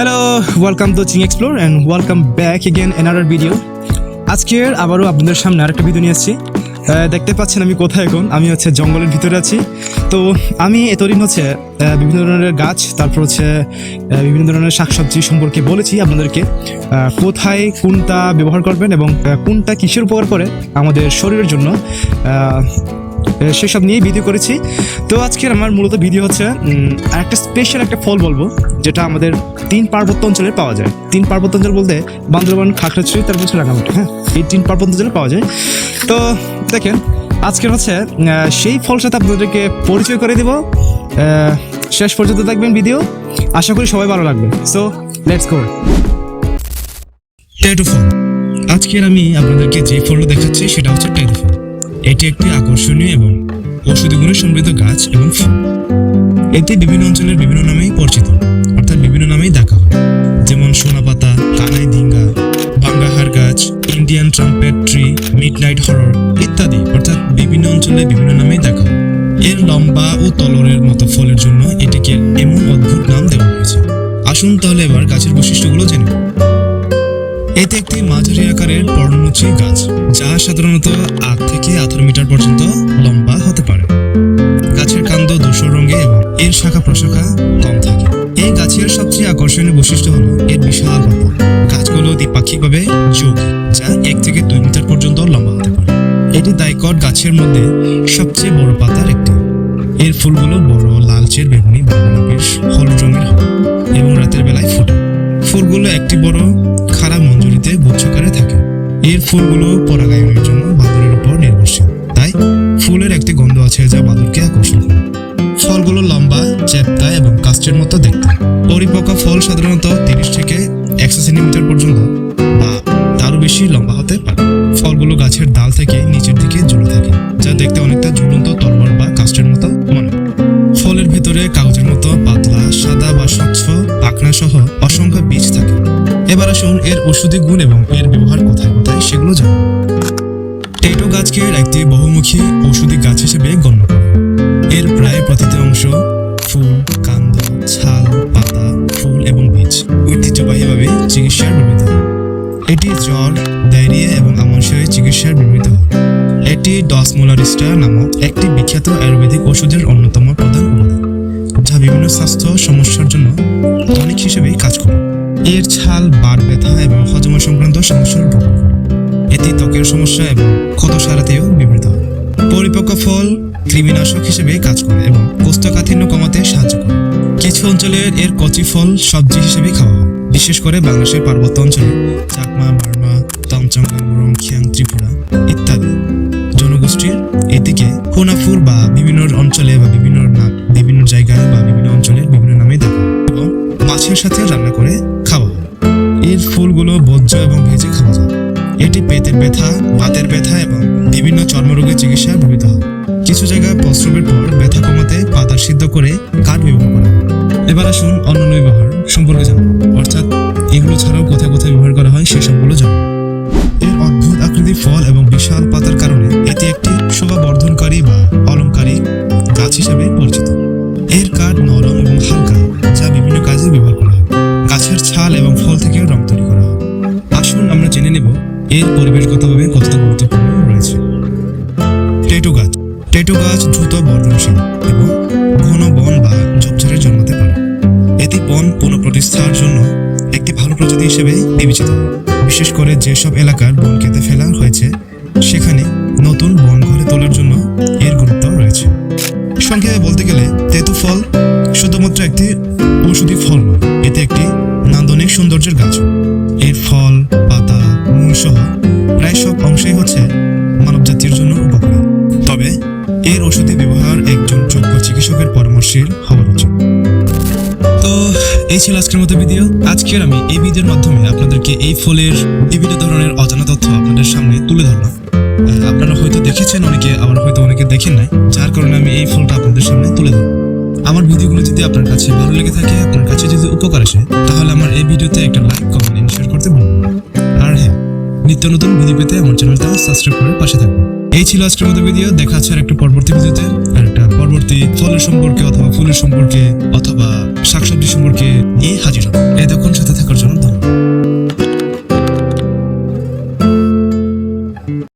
Hello welcome to Ching explore and welcome back again another video আজকের আবারও আপনাদের সামনে আরেকটা ভিডিও নিয়ে আহ, দেখতে পাচ্ছেন আমি কোথায় এখন? আমি হচ্ছে জঙ্গলের ভিতরে আছি। তো আমি এতদিন হচ্ছে বিভিন্ন ধরনের গাছ তারপর হচ্ছে বিভিন্ন ধরনের শাকসবজি সম্পর্কে বলেছি আপনাদেরকে। কোথায় কোনটা ব্যবহার করবেন এবং কোনটা কিসের উপকার করে আমাদের শরীরের জন্য সেসব নিয়ে ভিডিও করেছি। তো আজকের আমার মূলত ভিডিও হচ্ছে একটা স্পেশাল একটা ফল বলব যেটা আমাদের তিন পার্বত্য অঞ্চলে পাওয়া যায়। তিন পার্বত্য অঞ্চল বলতে বান্দরবান, খাগড়াছড়ি তারপর হচ্ছে রাঙামাটি হ্যাঁ? এই তিন পার্বত্য অঞ্চলে পাওয়া যায়। তো দেখেন, আজকের হচ্ছে সেই ফলের সাথে আপনাদেরকে পরিচয় করে দিব। শেষ পর্যন্ত দেখবেন ভিডিও আশা করি সবাই ভালো লাগবে। সো লেটস গো ফল আজকের আমি আপনাদেরকে যে ফলটা দেখাচ্ছি, সেটা হচ্ছে টেটু ফল এটি একটি আকর্ষণীয় এবং ঔষধি গুণে সমৃদ্ধ গাছ এবং ফল। এটি বিভিন্ন অঞ্চলের বিভিন্ন নামেই পরিচিত। বিভিন্ন নামেই দেখা হয়। যেমন সোনাপাতা, কানাই ডিঙ্গা বাঙ্গাহার গাছ, Indian trumpet tree midnight horror ইত্যাদি। অর্থাৎ বিভিন্ন অঞ্চলে বিভিন্ন নামেই দেখা হয়। এর লম্বা ও তলরের মতো ফলের জন্য এটিকে এমন অদ্ভুত নাম দেওয়া হয়েছে। আসুন তাহলে এবার গাছের বৈশিষ্ট্যগুলো জেনে। এটি একটি মাঝারি আকারের পর্ণমোচী গাছ, যা সাধারণত আট থেকে আঠারো মিটার পর্যন্ত লম্বা হতে পারে। গাছের কাণ্ড ধূসর রঙে এবং এর শাখা প্রশাখা কম থাকে। এই গাছের সবচেয়ে আকর্ষণীয় বৈশিষ্ট্য হলো এর বিশাল পাতা গাছগুলো দ্বিপাক্ষিকভাবে যৌগিক, যা এক থেকে দুই মিটার পর্যন্ত লম্বা হতে পারে। এটি দাইকট গাছের মধ্যে সবচেয়ে বড় পাতার একটি। এর ফুলগুলো বড় লালচের বেগুনি বা গোলাপির হলুদ রঙের হয় এবং রাতের বেলায় ফোটে। ফুলগুলো একটি বড়, খাড়া মঞ্জুরিতে গুচ্ছকারে থাকে। এর ফুলগুলো পরাগায়নের জন্য বাদুরের উপর নির্ভরশীল। তাই ফুলের একটি গন্ধ আছে যা বাদুরকে আকর্ষণ করে। ফলগুলো লম্বা, চ্যাপ্টা এবং কাস্টের মতো পরিপক্ক ফল সাধারণত তিরিশ থেকে একশো সেন্টিমিটার পর্যন্ত বা তারও বেশি লম্বা হতে পারে। ফলগুলো গাছের ডাল থেকে নিচের দিকে ঝুলে থাকে, যা দেখতে অনেকটা ঝুলন্ত তলবার বা কাস্টের মতো মনে ফলের ভেতরে কাগজের মতো পাতলা, সাদা বা স্বচ্ছ পাখনা সহ অসংখ্য বীজ থাকে। এবার আসুন এর ওষুধি গুণ এবং এর ব্যবহার কোথায় কোথায় সেগুলো জানুন। টেটো গাছকে একটি বহুমুখী ঔষধি গাছ হিসেবে গণ্য করা। এর প্রায় প্রতিটি অংশ ফুল ঐতিহ্যবাহীভাবে চিকিৎসার হয় এটি জ্বর, ডায়রিয়া এবং আমাশয়ের চিকিৎসার হয় এটি ডসমোলারিস্টা নামক একটি বিখ্যাত আয়ুর্বেদিক ওষুধের অন্যতম প্রধান উপাদান, যা বিভিন্ন স্বাস্থ্য সমস্যার জন্য টনিক হিসেবেই কাজ করে। এর ছাল বাত ব্যথা এবং হজম সংক্রান্ত সমস্যার উপকার এটি ত্বকের সমস্যা এবং ক্ষত সারাতেও বিবৃত হয়। পরিপক্ক ফল কৃমিনাশক হিসেবে কাজ করে এবং কোষ্ঠকাঠিন্য কমাতে সাহায্য করে। কিছু অঞ্চলে এর কচি ফল সবজি হিসেবে খাওয়া হয়। বিশেষ করে বাংলাদেশের পার্বত্য অঞ্চলে চাকমা, বার্মা তমচং গাঙ্গুরং খিয়াং, ত্রিপুরা ইত্যাদি জনগোষ্ঠীর এদিকে কোনাফুর বা বিভিন্ন অঞ্চলে বা বিভিন্ন বিভিন্ন জায়গায় বা বিভিন্ন অঞ্চলের বিভিন্ন নামে দেখা এবং মাছের সাথে রান্না করে খাওয়া হয়। এর ফুলগুলো ভোজ্য এবং ভেজে খাওয়া যায়। এটি পেটের ব্যথা, বাতের ব্যথা এবং বিভিন্ন চর্মরোগের চিকিৎসায় ব্যবহৃত হয়। কিছু জায়গায় প্রস্রাবের পর ব্যথা কমাতে পাতা সিদ্ধ করে কাঠ ব্যবহার করা এবার আসুন অন্যান্য ব্যবহার সম্পর্কে জানুন এর পরিবেশগতভাবে কতটা গুরুত্বপূর্ণ রয়েছে। টেটু গাছ। টেটু গাছ দ্রুত বর্ধনশীল এবং ঘন বন বা ঝোপঝাড়ে জন্মাতে পারে। এটি বন পুনঃপ্রতিষ্ঠার জন্য একটি ভালো প্রজাতি হিসেবে বিবেচিত। বিশেষ করে যেসব এলাকার বন কেটে ফেলা হয়েছে, সেখানে নতুন বন ঘরে তোলার জন্য এর গুরুত্ব রয়েছে। সংক্ষেপে বলতে গেলে তেতু ফল শুধুমাত্র একটি ঔষধি ফল নয় প্রায় সব অংশই হচ্ছে মানব জাতির জন্য উপকারী তবে এর ওষুধি ব্যবহার একজন যোগ্য চিকিৎসকের পরামর্শের হওয়া উচিত তো এই ছিল আজকের মতো ভিডিও। আজকের আমি এই ভিডিওর মাধ্যমে আপনাদেরকে এই ফলের বিভিন্ন ধরনের অজানা তথ্য আপনাদের সামনে তুলে ধরলাম। আপনারা হয়তো দেখেছেন অনেকে, আবার হয়তো অনেকে দেখেন নাই, যার কারণে আমি এই ফলটা আপনাদের সামনে তুলে ধরলাম। আমার ভিডিওগুলো যদি আপনার কাছে ভালো লেগে থাকে, আপনার কাছে যদি উপকার আসে, তাহলে আমার এই ভিডিওতে একটা লাইক কমেন্ট শেয়ার নিত্য নতুন ভিডিও পেতে আমার চ্যানেলটা সাবস্ক্রাইব করে পাশে থাকবেন। এই ছিল আজকের মতো ভিডিও দেখা আর একটা পরবর্তী ভিডিওতে আর একটা পরবর্তী ফলের সম্পর্কে অথবা ফুলের সম্পর্কে অথবা শাকসবজি সম্পর্কে এই হাজির হবে। এতক্ষণ সাথে থাকার জন্য।